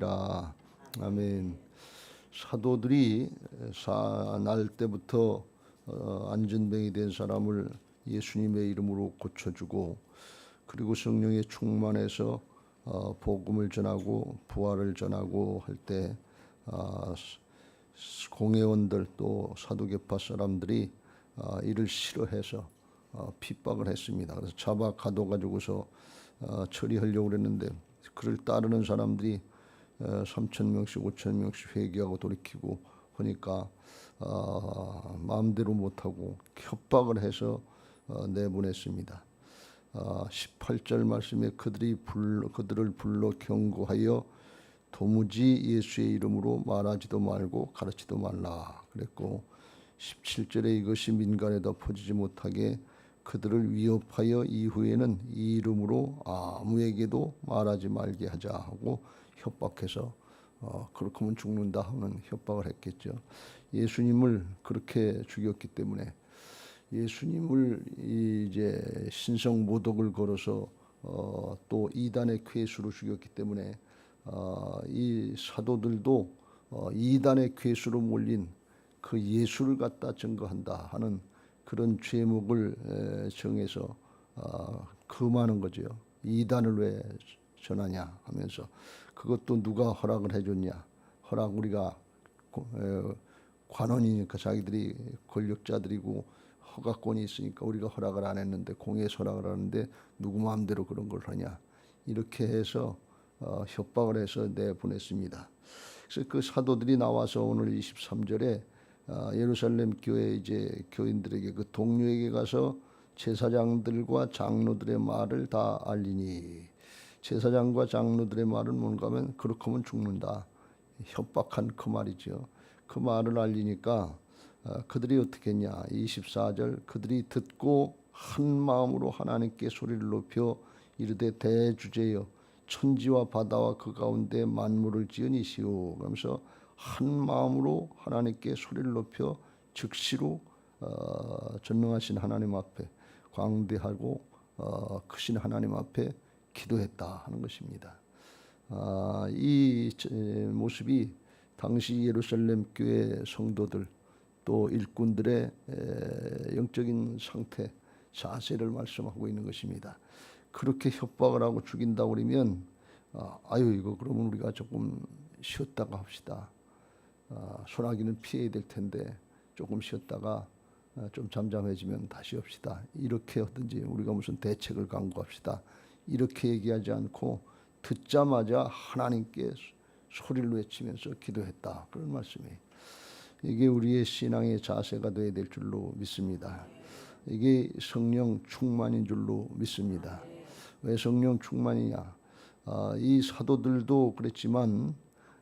라 아멘. 사도들이 사날 때부터 어, 안전병이 된 사람을 예수님의 이름으로 고쳐주고 그리고 성령의 충만해서 어, 복음을 전하고 부활을 전하고 할때 아, 공회원들 또 사도계파 사람들이 아, 이를 싫어해서 어, 핍박을 했습니다. 그래서 잡아 가둬가지고서 어, 처리하려고 그랬는데 그를 따르는 사람들이 3천 명씩 5천 명씩 회개하고 돌이키고 하니까 어, 마음대로 못하고 협박을 해서 어, 내보냈습니다. 어, 18절 말씀에 그들이 불러, 그들을 불러 경고하여 도무지 예수의 이름으로 말하지도 말고 가르치도 말라 그랬고 17절에 이것이 민간에다 퍼지지 못하게 그들을 위협하여 이후에는 이 이름으로 아무에게도 말하지 말게 하자 하고 협박해서 어, 그렇게 하면 죽는다 하는 협박을 했겠죠. 예수님을 그렇게 죽였기 때문에 예수님을 이제 신성 모독을 걸어서 어, 또 이단의 괴수로 죽였기 때문에 어, 이 사도들도 어, 이단의 괴수로 몰린 그 예수를 갖다 증거한다 하는 그런 죄목을 에, 정해서 어, 금하는 거죠. 이단을 왜 전하냐 하면서 그것도 누가 허락을 해줬냐? 허락 우리가 관원이니까 자기들이 권력자들이고 허가권이 있으니까 우리가 허락을 안 했는데 공회에서 허락을 하는데 누구 마음대로 그런 걸 하냐 이렇게 해서 어, 협박을 해서 내보냈습니다. 그래서 그 사도들이 나와서 오늘 23절에 어, 예루살렘 교회 이제 교인들에게 그 동료에게 가서 제사장들과 장로들의 말을 다 알리니 제사장과 장로들의 말은 뭔가 하면 그렇게 하면 죽는다. 협박한 그 말이죠. 그 말을 알리니까 어, 그들이 어떻게 했냐. 24절 그들이 듣고 한 마음으로 하나님께 소리를 높여 이르되 대주제여 천지와 바다와 그 가운데 만물을 지으니시오. 그러면서 한 마음으로 하나님께 소리를 높여 즉시로 어, 전능하신 하나님 앞에 광대하고 어, 크신 하나님 앞에 기도했다 하는 것입니다. 아, 이 저- 모습이 당시 예루살렘 교회 성도들 또 일꾼들의 에, 영적인 상태 자세를 말씀하고 있는 것입니다. 그렇게 협박을 하고 죽인다고 그러면 아, 아유 이거 그러면 우리가 조금 쉬었다가 합시다. 아, 소나기는 피해야 될 텐데 조금 쉬었다가 아, 좀 잠잠해지면 다시 합시다. 이렇게 하든지 우리가 무슨 대책을 강구합시다. 이렇게 얘기하지 않고 듣자마자 하나님께 소리를 외치면서 기도했다. 그런 말씀이에요. 이게 우리의 신앙의 자세가 되어야 될 줄로 믿습니다. 이게 성령 충만인 줄로 믿습니다. 왜 성령 충만이냐? 아, 이 사도들도 그랬지만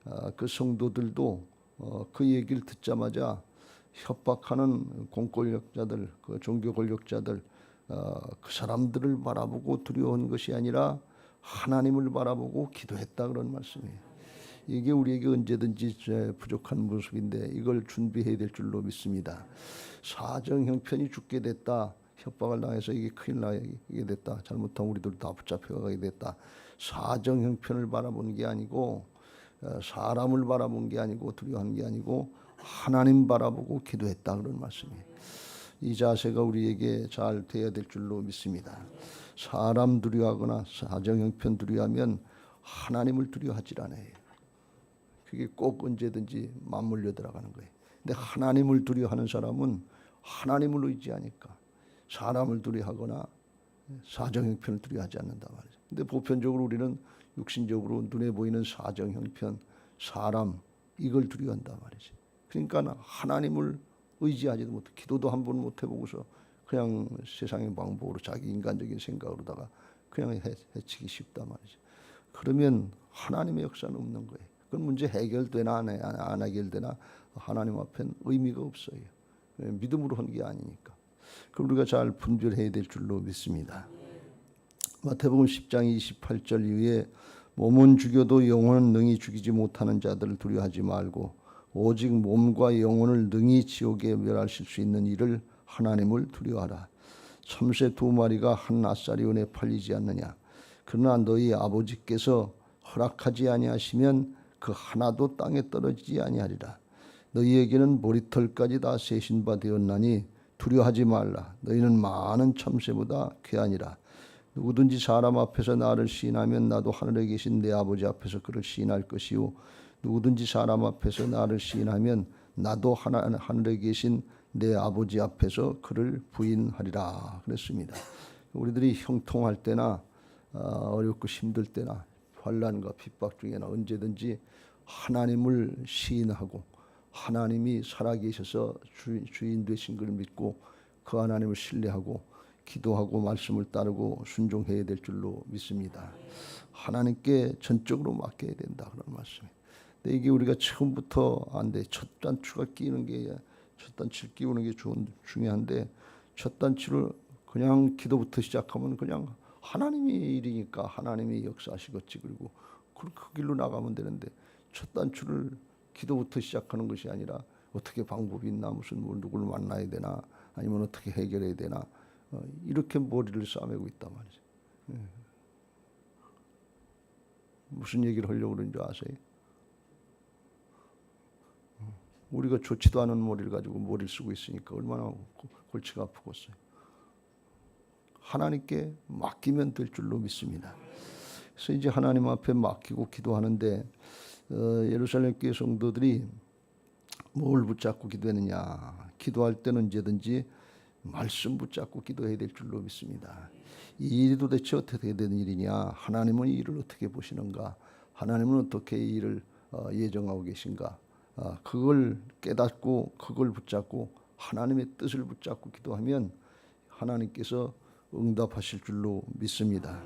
아, 그 성도들도 어, 그 얘기를 듣자마자 협박하는 공권력자들, 그 종교 권력자들, 어, 그 사람들을 바라보고 두려운 것이 아니라 하나님을 바라보고 기도했다 그런 말씀이에요. 이게 우리에게 언제든지 제 부족한 모습인데 이걸 준비해야 될 줄로 믿습니다. 사정 형편이 죽게 됐다. 협박을 당해서 이게 큰일 나게 됐다. 잘못하면 우리들 다 붙잡혀가게 됐다. 사정 형편을 바라보는 게 아니고 어, 사람을 바라본 게 아니고 두려워한 게 아니고 하나님 바라보고 기도했다 그런 말씀이에요. 이 자세가 우리에게 잘 돼야 될 줄로 믿습니다. 사람 두려워하거나 사정 형편 두려워하면 하나님을 두려워하지 않아요. 그게 꼭 언제든지 맞물려 들어가는 거예요. 근데 하나님을 두려워하는 사람은 하나님을 의지하니까 사람을 두려워하거나 사정 형편을 두려워하지 않는다 말이죠. 근데 보편적으로 우리는 육신적으로 눈에 보이는 사정 형편, 사람 이걸 두려워한다 말이죠. 그러니까 하나님을 의지하지도 못해 기도도 한 번 못 해보고서 그냥 세상의 방법으로 자기 인간적인 생각으로다가 그냥 해, 해치기 쉽다 말이죠. 그러면 하나님의 역사는 없는 거예요. 그건 문제 해결되나 안, 해- 안 해결되나 하나님 앞엔 의미가 없어요. 예, 믿음으로 한 게 아니니까. 그럼 우리가 잘 분별해야 될 줄로 믿습니다. 마태복음 10장 28절 이후에 몸은 죽여도 영혼은 능히 죽이지 못하는 자들을 두려워하지 말고 오직 몸과 영혼을 능히 지옥에 멸하실 수 있는 이를 하나님을 두려워하라. 참새 두 마리가 한 아사리온에 팔리지 않느냐. 그러나 너희 아버지께서 허락하지 아니하시면 그 하나도 땅에 떨어지지 아니하리라. 너희에게는 머리털까지 다 세신 바 되었나니 두려워하지 말라. 너희는 많은 참새보다 귀하니라. 누구든지 사람 앞에서 나를 시인하면 나도 하늘에 계신 내 아버지 앞에서 그를 시인할 것이요 누구든지 사람 앞에서 나를 시인하면 나도 하나, 하늘에 계신 내 아버지 앞에서 그를 부인하리라 그랬습니다. 우리들이 형통할 때나 어, 어렵고 힘들 때나 환란과 핍박 중에나 언제든지 하나님을 시인하고 하나님이 살아계셔서 주, 주인 되신 걸 믿고 그 하나님을 신뢰하고 기도하고 말씀을 따르고 순종해야 될 줄로 믿습니다. 하나님께 전적으로 맡겨야 된다 그런 말씀이에요. 근데 이게 우리가 처음부터 안 돼. 첫 단추가 끼는 게 첫 단추를 끼우는 게 좋은 중요한데 첫 단추를 그냥 기도부터 시작하면 그냥 하나님이 일이니까 하나님이 역사하시겠지 그리고 그, 그 길로 나가면 되는데 첫 단추를 기도부터 시작하는 것이 아니라 어떻게 방법이 있나 무슨 뭐 누구를 만나야 되나 아니면 어떻게 해결해야 되나 어, 이렇게 머리를 싸매고 있단 말이죠. 예. 무슨 얘기를 하려고 그러는 줄 아세요? 어, 우리가 좋지도 않은 머리를 가지고 머리를 쓰고 있으니까 얼마나 골- 골치가 아프겠어요. 하나님께 맡기면 될 줄로 믿습니다. 그래서 이제 하나님 앞에 맡기고 기도하는데 어, 예루살렘 교회 성도들이 뭘 붙잡고 기도했느냐? 기도할 때는 언제든지 말씀 붙잡고 기도해야 될 줄로 믿습니다. 이 일이 도대체 어떻게 되는 일이냐? 하나님은 이 일을 어떻게 보시는가? 하나님은 어떻게 이 일을 어, 예정하고 계신가? 어, 그걸 깨닫고 그걸 붙잡고 하나님의 뜻을 붙잡고 기도하면 하나님께서 응답하실 줄로 믿습니다.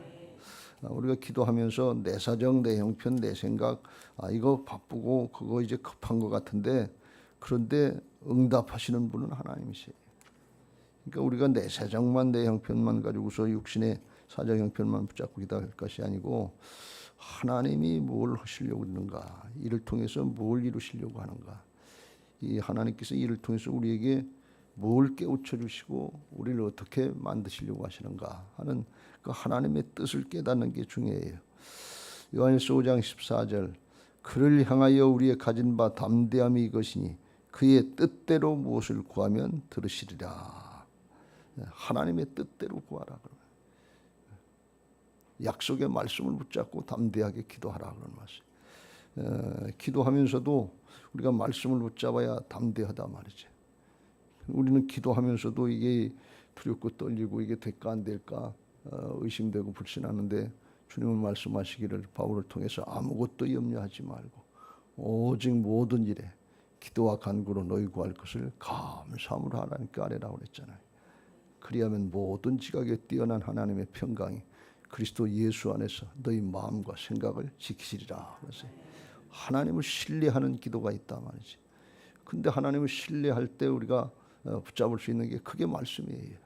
아, 우리가 기도하면서 내 사정, 내 형편, 내 생각, 아 이거 바쁘고 그거 이제 급한 것 같은데 그런데 응답하시는 분은 하나님이세요. 그러니까 우리가 내 사정만 내 형편만 가지고서 육신의 사정 형편만 붙잡고 기도할 것이 아니고 하나님이 뭘 하시려고 그러는가, 이를 통해서 뭘 이루시려고 하는가, 이 하나님께서 이를 통해서 우리에게 뭘 깨우쳐 주시고 우리를 어떻게 만드시려고 하시는가 하는 그 하나님의 뜻을 깨닫는 게 중요해요. 요한일서 5장 14절 그를 향하여 우리의 가진 바 담대함이 이것이니 그의 뜻대로 무엇을 구하면 들으시리라. 하나님의 뜻대로 구하라 약속의 말씀을 붙잡고 담대하게 기도하라 그런 말씀. 어, 기도하면서도 우리가 말씀을 붙잡아야 담대하다 말이죠. 우리는 기도하면서도 이게 두렵고 떨리고 이게 될까 안 될까 어, 의심되고 불신하는데 주님은 말씀하시기를 바울을 통해서 아무것도 염려하지 말고 오직 모든 일에 기도와 간구로 너희 구할 것을 감사함으로 하나님께 아뢰라고 그랬잖아요. 그리하면 모든 지각에 뛰어난 하나님의 평강이 그리스도 예수 안에서 너희 마음과 생각을 지키시리라. 그래서 하나님을 신뢰하는 기도가 있다 말이지. 근데 하나님을 신뢰할 때 우리가 어, 붙잡을 수 있는 게 그게 말씀이에요.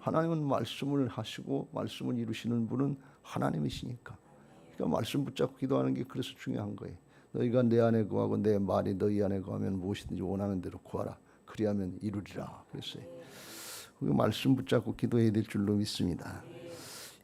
하나님은 말씀을 하시고 말씀을 이루시는 분은 하나님이시니까. 그러니까 말씀 붙잡고 기도하는 게 그래서 중요한 거예요. 너희가 내 안에 거하고 내 말이 너희 안에 거하면 무엇이든지 원하는 대로 구하라. 그리하면 이루리라. 그랬어요. 우리 말씀 붙잡고 기도해야 될 줄로 믿습니다.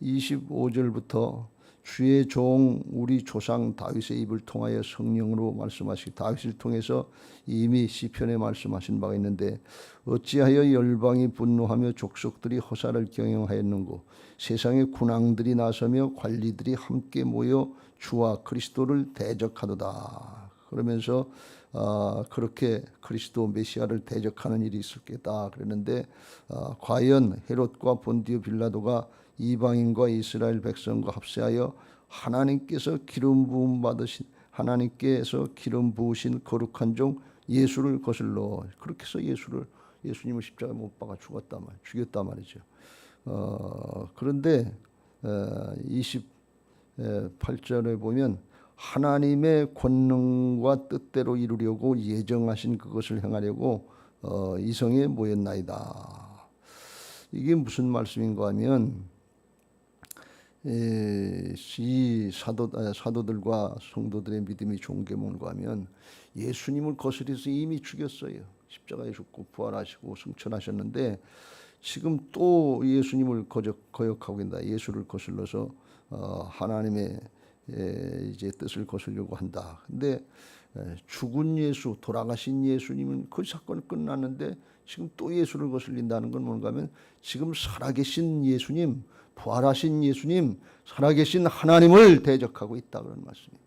25절부터 주의 종 우리 조상 다윗의 입을 통하여 성령으로 말씀하시 다윗을 통해서 이미 시편에 말씀하신 바가 있는데 어찌하여 열방이 분노하며 족속들이 허사를 경영하였는고? 세상의 군왕들이 나서며 관리들이 함께 모여 주와 그리스도를 대적하도다. 그러면서 어, 그렇게 그리스도 메시아를 대적하는 일이 있을 게다. 그랬는데 어, 과연 헤롯과 본디오 빌라도가 이방인과 이스라엘 백성과 합세하여 하나님께서 기름 부음 받으신 하나님께서 기름 부으신 거룩한 종 예수를 거슬러 그렇게 해서 예수를 예수님을 십자가에 못 박아 죽었단 말 죽였단 말이죠. 어, 그런데 어, 28절에 보면 하나님의 권능과 뜻대로 이루려고 예정하신 그것을 행하려고 어, 이성에 모였나이다. 이게 무슨 말씀인가 하면 에, 이 사도 아, 사도들과 성도들의 믿음이 좋은 게 뭔가 하면 예수님을 거스려서 이미 죽였어요. 십자가에 죽고 부활하시고 승천하셨는데 지금 또 예수님을 거적, 거역하고 있다. 예수를 거슬러서 어, 하나님의 예, 이제 뜻을 거스려고 한다. 근데 예, 죽은 예수, 돌아가신 예수님은 그 사건 끝났는데 지금 또 예수를 거슬린다는 건 뭔가 하면 지금 살아계신 예수님, 부활하신 예수님, 살아계신 하나님을 대적하고 있다 그런 말씀이에요.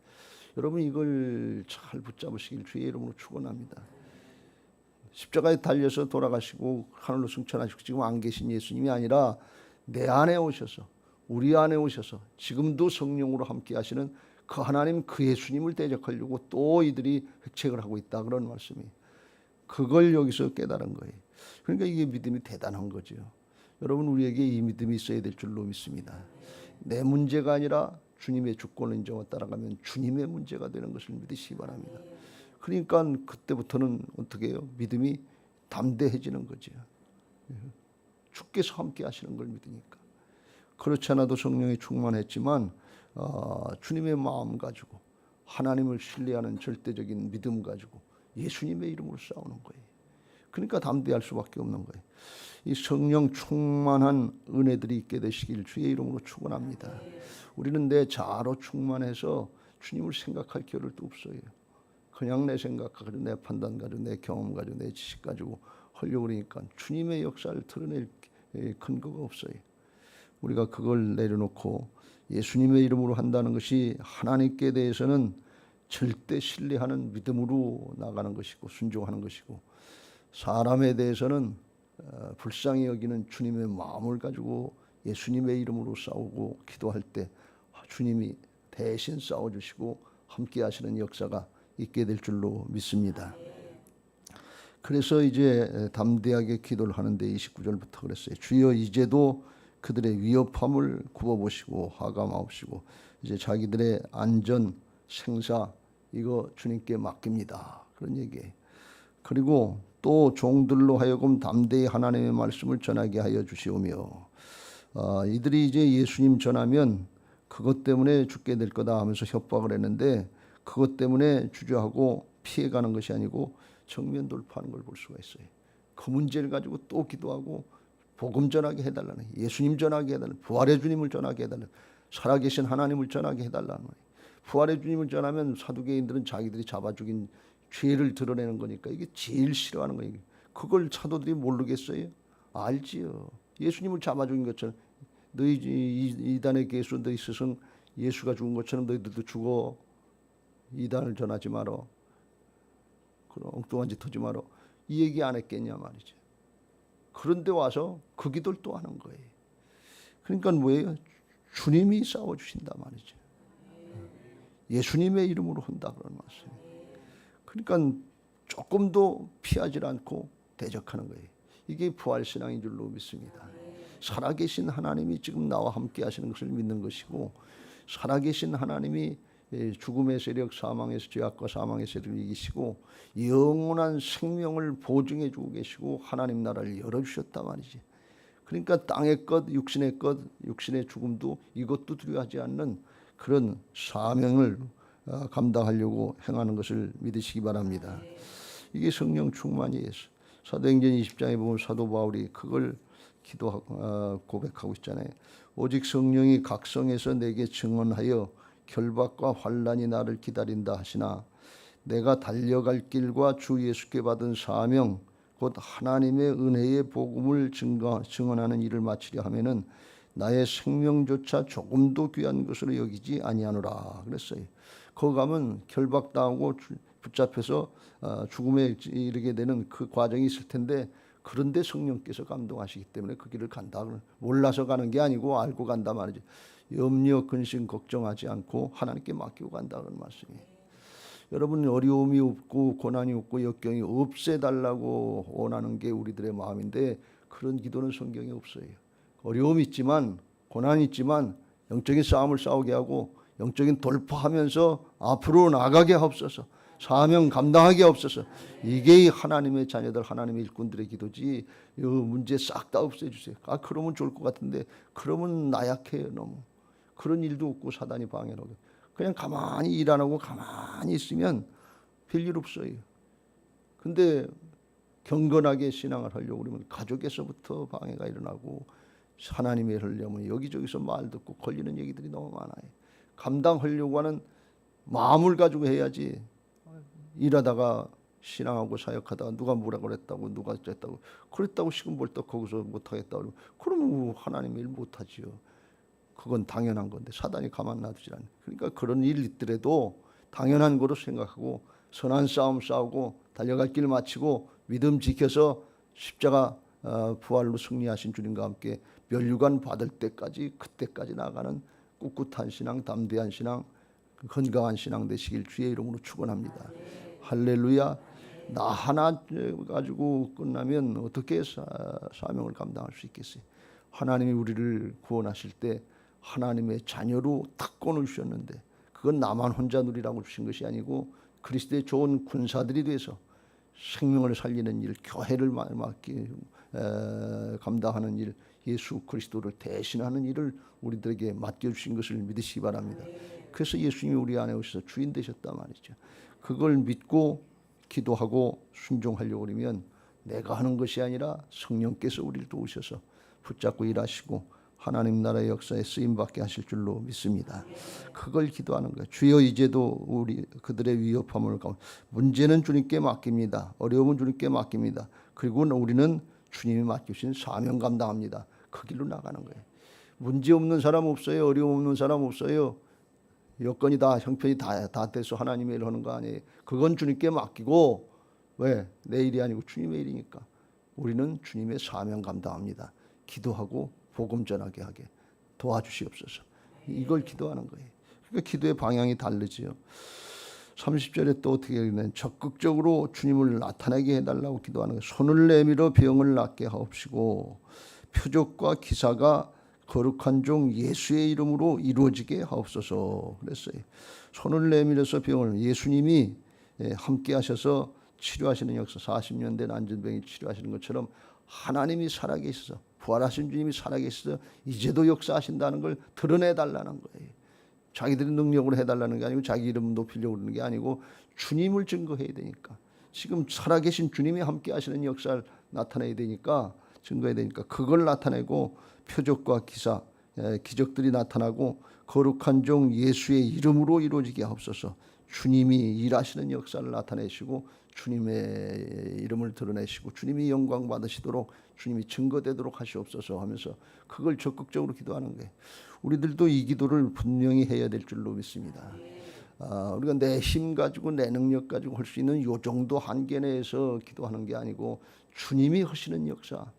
여러분 이걸 잘 붙잡으시길 주의 이름으로 축원합니다. 십자가에 달려서 돌아가시고 하늘로 승천하시고 지금 안 계신 예수님이 아니라 내 안에 오셔서 우리 안에 오셔서 지금도 성령으로 함께 하시는 그 하나님 그 예수님을 대적하려고 또 이들이 획책을 하고 있다 그런 말씀이 그걸 여기서 깨달은 거예요. 그러니까 이게 믿음이 대단한 거죠. 여러분 우리에게 이 믿음이 있어야 될 줄로 믿습니다. 내 문제가 아니라 주님의 주권 인정을 따라가면 주님의 문제가 되는 것을 믿으시기 바랍니다. 그러니까 그때부터는 어떻게 해요? 믿음이 담대해지는 거죠. 예. 주께서 함께 하시는 걸 믿으니까. 그렇지 않아도 성령이 충만했지만 어, 주님의 마음 가지고 하나님을 신뢰하는 절대적인 믿음 가지고 예수님의 이름으로 싸우는 거예요. 그러니까 담대할 수밖에 없는 거예요. 이 성령 충만한 은혜들이 있게 되시길 주의 이름으로 축원합니다. 우리는 내 자아로 충만해서 주님을 생각할 겨를도 없어요. 그냥 내 생각 가지고 내 판단 가지고 내 경험 가지고 내 지식 가지고 하려고 그러니까 주님의 역사를 드러낼 근거가 없어요. 우리가 그걸 내려놓고 예수님의 이름으로 한다는 것이 하나님께 대해서는 절대 신뢰하는 믿음으로 나가는 것이고 순종하는 것이고 사람에 대해서는 어, 불쌍히 여기는 주님의 마음을 가지고 예수님의 이름으로 싸우고 기도할 때 주님이 대신 싸워주시고 함께 하시는 역사가 있게 될 줄로 믿습니다. 그래서 이제 담대하게 기도를 하는데 29절부터 그랬어요. 주여 이제도 그들의 위협함을 굽어보시고 화감하옵시고 이제 자기들의 안전 생사 이거 주님께 맡깁니다. 그런 얘기예요. 그리고 또 종들로 하여금 담대히 하나님의 말씀을 전하게 하여 주시오며 어, 이들이 이제 예수님 전하면 그것 때문에 죽게 될 거다 하면서 협박을 했는데 그것 때문에 주저하고 피해가는 것이 아니고 정면 돌파하는 걸 볼 수가 있어요. 그 문제를 가지고 또 기도하고 복음 전하게 해달라는 예수님 전하게 해달라는 부활의 주님을 전하게 해달라는 살아계신 하나님을 전하게 해달라는. 부활의 주님을 전하면 사두개인들은 자기들이 잡아 죽인 죄를 드러내는 거니까 이게 제일 싫어하는 거예요. 그걸 사도들이 모르겠어요? 알지요. 예수님을 잡아 죽인 것처럼 너희 이단의 개수 너희 스승 예수가 죽은 것처럼 너희들도 죽어 이단을 전하지 마라. 그런 엉뚱한 짓 하지 마라. 이 얘기 안 했겠냐 말이죠. 그런데 와서 그 기도를 또 하는 거예요. 그러니까 뭐예요? 주님이 싸워주신다 말이죠. 예수님의 이름으로 한다 그런 말씀. 그러니까 조금도 피하지 않고 대적하는 거예요. 이게 부활 신앙인 줄로 믿습니다. 살아계신 하나님이 지금 나와 함께 하시는 것을 믿는 것이고 살아계신 하나님이 죽음의 세력, 사망의 죄악과 사망의 세력을 이기시고 영원한 생명을 보증해 주고 계시고 하나님 나라를 열어 주셨다 말이지. 그러니까 땅의 것, 육신의 것, 육신의 죽음도 이것도 두려워하지 않는 그런 사명을 어, 감당하려고 행하는 것을 믿으시기 바랍니다. 이게 성령 충만이에요. 사도행전 20장에 보면 사도 바울이 그걸 기도 어, 고백하고 있잖아요. 오직 성령이 각성해서 내게 증언하여 결박과 환란이 나를 기다린다 하시나 내가 달려갈 길과 주 예수께 받은 사명 곧 하나님의 은혜의 복음을 증거, 증언하는 일을 마치려 하면은 나의 생명조차 조금도 귀한 것으로 여기지 아니하노라 그랬어요. 거기 가면 결박당하고 붙잡혀서 어, 죽음에 이르게 되는 그 과정이 있을 텐데 그런데 성령께서 감동하시기 때문에 그 길을 간다. 몰라서 가는 게 아니고 알고 간다 말이죠. 염려, 근심, 걱정하지 않고 하나님께 맡기고 간다는 말씀이에요. 여러분 어려움이 없고 고난이 없고 역경이 없애달라고 원하는 게 우리들의 마음인데 그런 기도는 성경에 없어요. 어려움이 있지만 고난이 있지만 영적인 싸움을 싸우게 하고 영적인 돌파하면서 앞으로 나가게 하옵소서. 사명 감당하게 없어서 이게 하나님의 자녀들 하나님의 일꾼들의 기도지 이 문제 싹 다 없애주세요. 아 그러면 좋을 것 같은데 그러면 나약해요 너무 그런 일도 없고 사단이 방해하고 그냥 가만히 일 안 하고 가만히 있으면 별일 없어요. 근데 경건하게 신앙을 하려고 그러면 가족에서부터 방해가 일어나고 하나님의 하려면 여기저기서 말 듣고 걸리는 얘기들이 너무 많아요. 감당하려고 하는 마음을 가지고 해야지 일하다가 신앙하고 사역하다가 누가 뭐라 그랬다고 누가 어쨌다고 그랬다고 시금벌떡 거기서 못하겠다 그러면 그러면 하나님 일 못하지요. 그건 당연한 건데 사단이 가만 놔두질 않네. 그러니까 그런 일 있더라도 당연한 거로 생각하고 선한 싸움 싸우고 달려갈 길 마치고 믿음 지켜서 십자가 어, 부활로 승리하신 주님과 함께 멸류관 받을 때까지 그때까지 나가는 꿋꿋한 신앙, 담대한 신앙, 건강한 신앙 되시길 주의 이름으로 축원합니다. 할렐루야. 나 하나 가지고 끝나면 어떻게 사, 사명을 감당할 수 있겠어요? 하나님이 우리를 구원하실 때 하나님의 자녀로 특권을 주셨는데 그건 나만 혼자 누리라고 주신 것이 아니고 그리스도의 좋은 군사들이 돼서 생명을 살리는 일, 교회를 맡기 에, 감당하는 일, 예수 그리스도를 대신하는 일을 우리들에게 맡겨 주신 것을 믿으시기 바랍니다. 그래서 예수님이 우리 안에 오셔서 주인 되셨단 말이죠. 그걸 믿고 기도하고 순종하려고 그러면 내가 하는 것이 아니라 성령께서 우리를 도우셔서 붙잡고 일하시고 하나님 나라의 역사에 쓰임 받게 하실 줄로 믿습니다. 그걸 기도하는 거예요. 주여 이제도 우리 그들의 위협함을 가운 문제는 주님께 맡깁니다. 어려움은 주님께 맡깁니다. 그리고 우리는 주님이 맡기신 사명 감당합니다. 그 길로 나가는 거예요. 문제 없는 사람 없어요. 어려움 없는 사람 없어요. 여건이 다 형편이 다, 다 돼서 하나님의 일을 하는 거 아니에요. 그건 주님께 맡기고 왜? 내 일이 아니고 주님의 일이니까 우리는 주님의 사명 감당합니다. 기도하고 복음 전하게 하게 도와주시옵소서. 이걸 기도하는 거예요. 그러니까 기도의 방향이 다르지요. 30절에 또 어떻게 되냐면 적극적으로 주님을 나타나게 해달라고 기도하는 거예요. 손을 내밀어 병을 낫게 하옵시고 표적과 기사가 거룩한 종 예수의 이름으로 이루어지게 하옵소서 그랬어요. 손을 내밀어서 병을 예수님이 예, 함께 하셔서 치료하시는 역사 40년 된 안전병이 치료하시는 것처럼 하나님이 살아계셔서 부활하신 주님이 살아계셔서 이제도 역사하신다는 걸 드러내 달라는 거예요. 자기들의 능력으로 해달라는 게 아니고 자기 이름 높이려고 그러는 게 아니고 주님을 증거해야 되니까 지금 살아계신 주님이 함께 하시는 역사를 나타내야 되니까 증거해야 되니까 그걸 나타내고 표적과 기사 에, 기적들이 나타나고 거룩한 종 예수의 이름으로 이루어지게 하옵소서 주님이 일하시는 역사를 나타내시고 주님의 이름을 드러내시고 주님이 영광 받으시도록 주님이 증거되도록 하시옵소서 하면서 그걸 적극적으로 기도하는 거예요. 우리들도 이 기도를 분명히 해야 될 줄로 믿습니다. 아, 우리가 내 힘 가지고 내 능력 가지고 할 수 있는 요 정도 한계 내에서 기도하는 게 아니고 주님이 하시는 역사,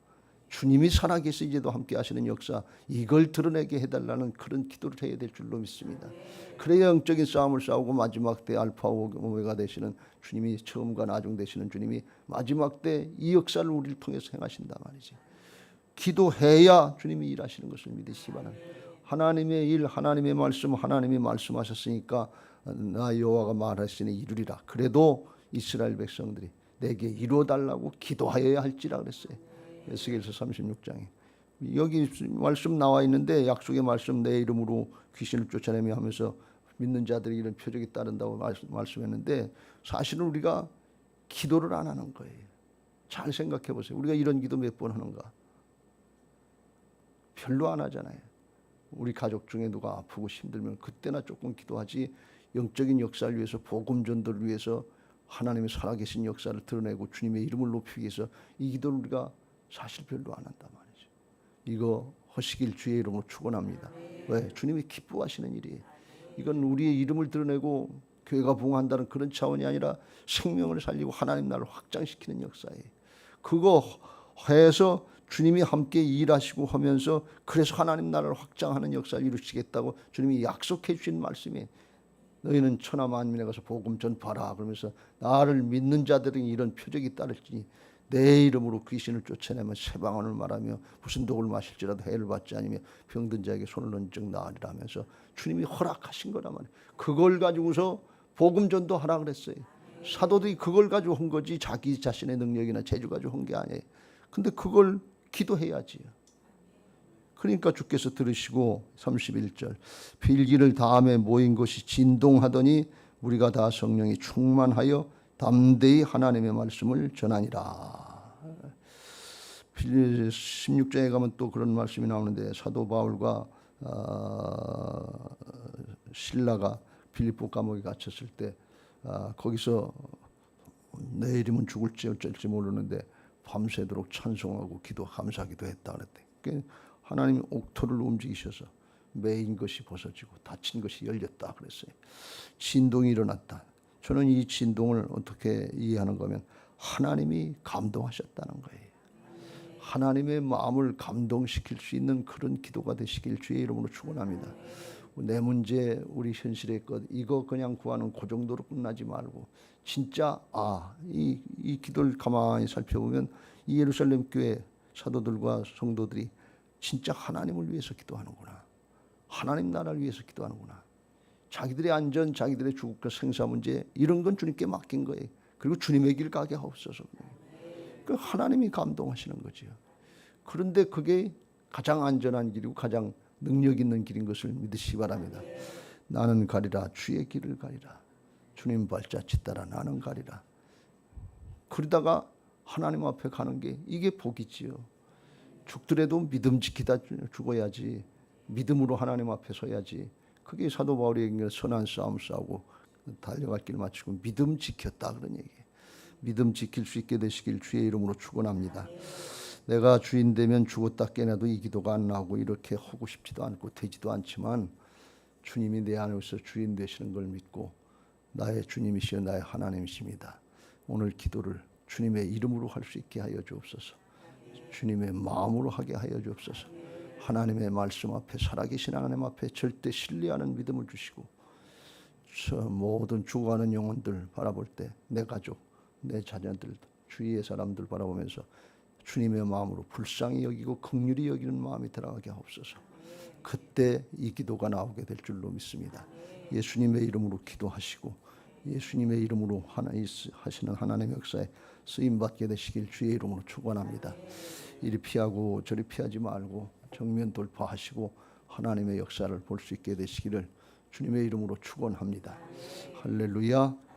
주님이 살아계시 이제도 함께 하시는 역사 이걸 드러내게 해달라는 그런 기도를 해야 될 줄로 믿습니다. 그래야 영적인 싸움을 싸우고 마지막 때 알파 오메가 되시는 주님이 처음과 나중 되시는 주님이 마지막 때 이 역사를 우리를 통해서 행하신다 말이죠. 기도해야 주님이 일하시는 것을 믿으시기 바랍니다. 하나님의 일, 하나님의 말씀, 하나님이 말씀하셨으니까 나 여호와가 말하시니 이루리라. 그래도 이스라엘 백성들이 내게 이루어 달라고 기도하여야 할지라 그랬어요. 에스겔서 36장에 여기 말씀 나와 있는데 약속의 말씀 내 이름으로 귀신을 쫓아내며 하면서 믿는 자들이 이런 표적이 따른다고 말씀했는데 사실은 우리가 기도를 안 하는 거예요. 잘 생각해 보세요. 우리가 이런 기도 몇 번 하는가? 별로 안 하잖아요. 우리 가족 중에 누가 아프고 힘들면 그때나 조금 기도하지 영적인 역사를 위해서 복음 전도를 위해서 하나님의 살아계신 역사를 드러내고 주님의 이름을 높이기 위해서 이 기도를 우리가 사실 별로 안 한단 말이죠. 이거 허시길 주의 이름으로 축원합니다. 왜? 주님이 기뻐하시는 일이에요. 이건 우리의 이름을 드러내고 교회가 부흥한다는 그런 차원이 아니라 생명을 살리고 하나님 나라를 확장시키는 역사예요. 그거 해서 주님이 함께 일하시고 하면서 그래서 하나님 나라를 확장하는 역사를 이루시겠다고 주님이 약속해 주신 말씀이 너희는 천하 만민에 가서 복음 전파라 그러면서 나를 믿는 자들은 이런 표적이 따를지니 내 이름으로 귀신을 쫓아내면 세방언을 말하며 무슨 독을 마실지라도 해를 받지 아니며 병든 자에게 손을 얹적 나으리라 하면서 주님이 허락하신 거란 말이에요. 그걸 가지고서 복음 전도하라 그랬어요. 사도들이 그걸 가지고 한 거지 자기 자신의 능력이나 재주 가지고 한 게 아니에요. 근데 그걸 기도해야지요. 그러니까 주께서 들으시고 31절 필기를 다음에 모인 것이 진동하더니 우리가 다 성령이 충만하여 담대히 하나님의 말씀을 전하니라. 16장에 가면 또 그런 말씀이 나오는데 사도 바울과 아, 신라가 빌립보 감옥에 갇혔을 때 아, 거기서 내일이면 죽을지 어쩔지 모르는데 밤새도록 찬송하고 기도 감사기도 했다 그랬대. 그 하나님이 옥토를 움직이셔서 매인 것이 벗어지고 닫힌 것이 열렸다 그랬어요. 진동이 일어났다. 저는 이 진동을 어떻게 이해하는 거면 하나님이 감동하셨다는 거예요. 하나님의 마음을 감동시킬 수 있는 그런 기도가 되시길 주의 이름으로 축원합니다. 내 문제, 우리 현실의 것 이거 그냥 구하는 그 정도로 끝나지 말고 진짜 아이 이 기도를 가만히 살펴보면 이 예루살렘 교회 사도들과 성도들이 진짜 하나님을 위해서 기도하는구나. 하나님 나라를 위해서 기도하는구나. 자기들의 안전, 자기들의 죽음과 생사 문제 이런 건 주님께 맡긴 거예요. 그리고 주님의 길 가게 하옵소서. 그 하나님이 감동하시는 거지요. 그런데 그게 가장 안전한 길이고 가장 능력 있는 길인 것을 믿으시기 바랍니다. 나는 가리라 주의 길을 가리라. 주님 발자취 따라 나는 가리라. 그러다가 하나님 앞에 가는 게 이게 복이지요. 죽더라도 믿음 지키다 죽어야지. 믿음으로 하나님 앞에 서야지. 그게 사도 바울이 얘기한 선한 싸움 싸우고 달려갈 길 마치고 믿음 지켰다 그런 얘기예요. 믿음 지킬 수 있게 되시길 주의 이름으로 축원합니다. 내가 주인 되면 죽었다 깨나도 이 기도가 안 나오고 이렇게 하고 싶지도 않고 되지도 않지만 주님이 내 안에서 주인 되시는 걸 믿고 나의 주님이시여 나의 하나님이십니다. 오늘 기도를 주님의 이름으로 할 수 있게 하여 주옵소서. 주님의 마음으로 하게 하여 주옵소서. 하나님의 말씀 앞에 살아계신 하나님 앞에 절대 신뢰하는 믿음을 주시고 저 모든 죽어가는 영혼들 바라볼 때 내 가족, 내 자녀들, 주위의 사람들 바라보면서 주님의 마음으로 불쌍히 여기고 긍휼히 여기는 마음이 들어가게 하옵소서. 그때 이 기도가 나오게 될 줄로 믿습니다. 예수님의 이름으로 기도하시고 예수님의 이름으로 하나 하시는 하나님의 역사에 쓰임 받게 되시길 주의 이름으로 축원합니다. 이리 피하고 저리 피하지 말고 정면 돌파하시고 하나님의 역사를 볼 수 있게 되시기를 주님의 이름으로 축원합니다. 할렐루야.